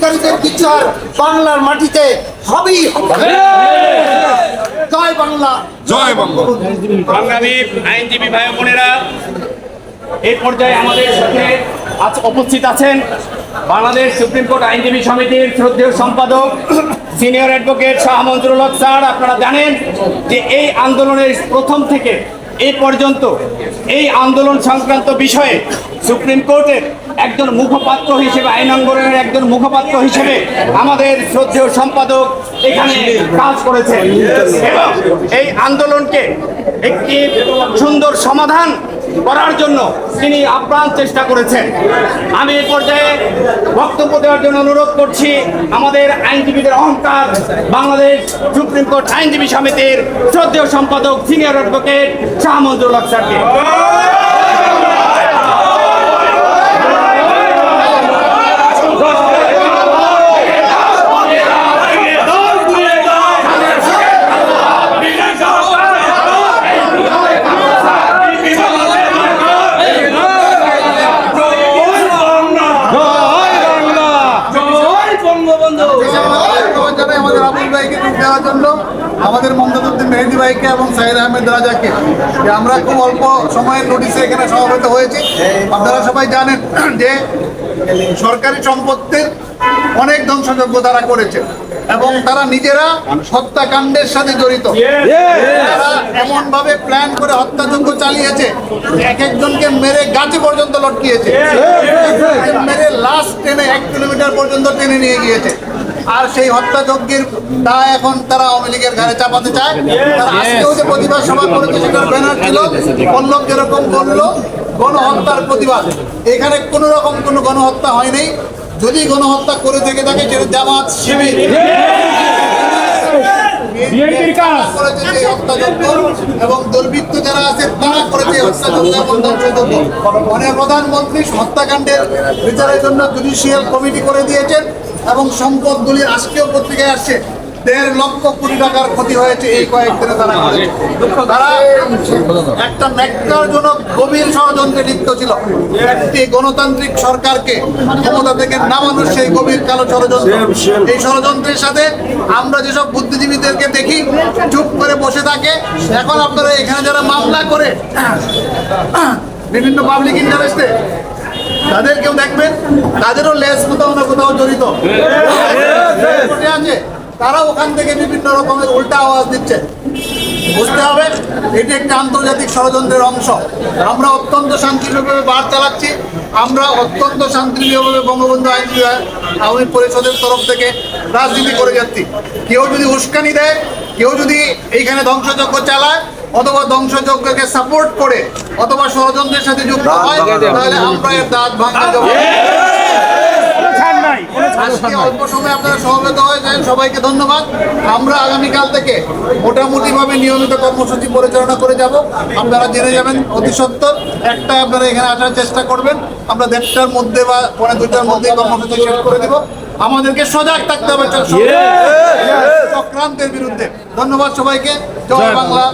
দুষ্কৃতিকারীদের বিচার বাংলার মাটিতে হবেই হবে। জয় বাংলা। জয় বাংলা। সংগ্রামী আইনজীবী ভাই বোনেরা এই পর্যায়ে আমাদের সাথে আজ উপস্থিত আছেন বাংলাদেশ সুপ্রিম কোর্ট আইনজীবী সমিতির শ্রদ্ধেয় সম্পাদক senior advocate Shah Manjurul Haque sir. আপনারা জানেন যে এই আন্দোলনের প্রথম থেকে এই পর্যন্ত এই আন্দোলন সংক্রান্ত বিষয়ে সুপ্রিম কোর্টের একজন মুখপাত্র হিসেবে, আইন আন্দোলনের একজন মুখপাত্র হিসেবে আমাদের শ্রদ্ধেয় সম্পাদক এখানে কাজ করেছেন। এবং এই আন্দোলনকে একটি সুন্দর সমাধান করার জন্য তিনি আপ্রাণ চেষ্টা করেছেন। আমি এ পর্যায়ে বক্তব্য দেওয়ার জন্য অনুরোধ করছি আমাদের আইনজীবীদের অহংকার, বাংলাদেশ সুপ্রিম কোর্ট আইনজীবী সমিতির শ্রদ্ধেয় সম্পাদক, সিনিয়র অ্যাডভোকেট শাহ মঞ্জুর স্যারকে ধন্যবাদ জানাই আমাদের আবুল ভাইকে যোগ দেওয়ার জন্য আমাদের মমতাজুদ্দিন মেহেদি ভাইকে এবং সাইদ আহমেদ রাজাকে। আমরা খুব অল্প সময়ের নোটিশে এখানে সমাবেত হয়েছি। আপনারা সবাই জানেন যে সরকারি সম্পত্তির অনেক ধ্বংসযজ্ঞ তারা করেছে এবং তারা নিজেরা হত্যাকাণ্ডের সাথে জড়িত। তারা এমন ভাবে প্ল্যান করে হত্যাযজ্ঞ চালিয়েছে এক একজনকে মেরে গাছে পর্যন্ত লটকিয়েছে। মেরে লাস্ট টেনে এক কিলোমিটার পর্যন্ত টেনে নিয়ে গিয়েছে। আর সেই হত্যাযজ্ঞের তা এখন তারা আওয়ামী লীগের ঘাড়ে চাপাতে চায়। আজকেও যে প্রতিবাদ সভা করেছে সেটার ব্যানার ছিল পল্লব যেরকম বলল গণহত্যার প্রতিবাদ। এখানে কোনো রকম কোনো গণহত্যা হয়নি। যদি গণহত্যা করে থেকে থাকে সেটা জামাত শিবির। এবং দুর্বৃত্ত যারা আছে তারা করেছে মানে প্রধানমন্ত্রী হত্যাকাণ্ডের বিচারের জন্য জুডিশিয়াল কমিটি করে দিয়েছেন। এবং সম্পদ দলিল আজকেও পত্রিকায় আসছে। দেড় লক্ষ কোটি টাকার ক্ষতি হয়েছে এই কয়েকদিনে তারা তারা একটা ন্যাক্কারজনক গভীর ষড়যন্ত্রে লিপ্ত ছিল। একটি গণতান্ত্রিক সরকারকে ক্ষমতা থেকে নামানোর সেই গভীর কালো ষড়যন্ত্র। এই ষড়যন্ত্রের সাথে আমরা যেসব বুদ্ধিজীবীদেরকে দেখি, চুপ করে বসে থাকে, এখন আপনারা এখানে যারা মামলা করে, বিভিন্ন পাবলিক ইন্টারেস্টে তাদের কেউ দেখবেন, তাদেরও লেস কোথাও জড়িত। আছে তারা ওখান থেকে বিভিন্ন রকমের উল্টা আওয়াজ দিচ্ছে। বুঝতে হবে এটি একটি আন্তর্জাতিক ষড়যন্ত্রের অংশ। আমরা অত্যন্ত শান্তিপ্রিয়ভাবে বার চালাচ্ছি। আমরা অত্যন্ত শান্তিপ্রিয়ভাবে বঙ্গবন্ধু আইন আওয়ামী পরিষদের তরফ থেকে রাজনীতি করে যাচ্ছি। কেউ যদি উস্কানি দেয় কেউ যদি এইখানে ধ্বংসযজ্ঞ চালায় অথবা ধ্বংসযজ্ঞকে সাপোর্ট করে অথবা ষড়যন্ত্রের সাথে যুক্ত হয় তাহলে আমরা এর দাঁত ভাঙা দেবো আজকে অল্প সময় আপনারা সমবেত হয়েছেন সবাইকে ধন্যবাদ। আমরা আগামীকাল থেকে মোটামুটি ভাবে নিয়মিত কর্মসূচি পরিচালনা করে যাব। আপনারা জেনে যাবেন অতি সত্তর। একটা আপনারা এখানে আসার চেষ্টা করবেন। আমরা দেড়টার মধ্যে বা পৌনে দুইটার মধ্যে কর্মসূচি শেষ করে দিব। আমাদেরকে সজাগ থাকতে হবে চক্রান্তের বিরুদ্ধে। ধন্যবাদ সবাইকে। জয় বাংলা।